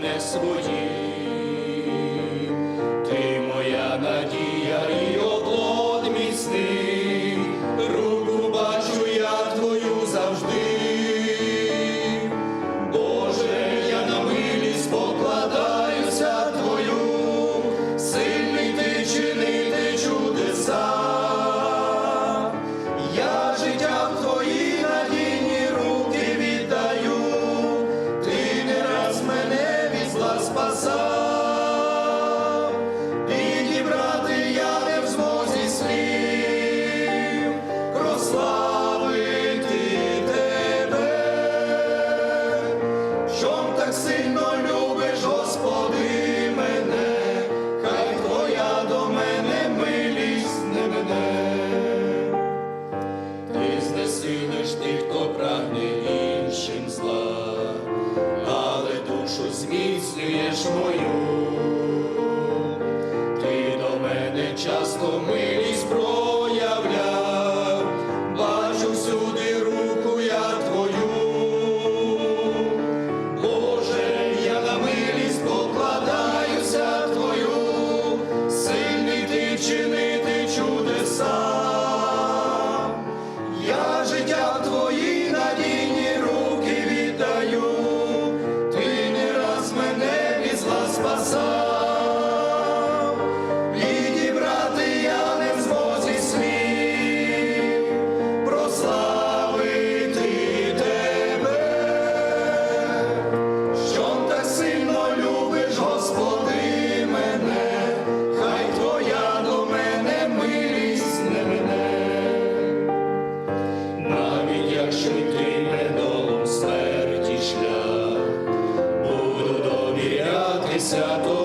мене своїм, Часто милий. Десятого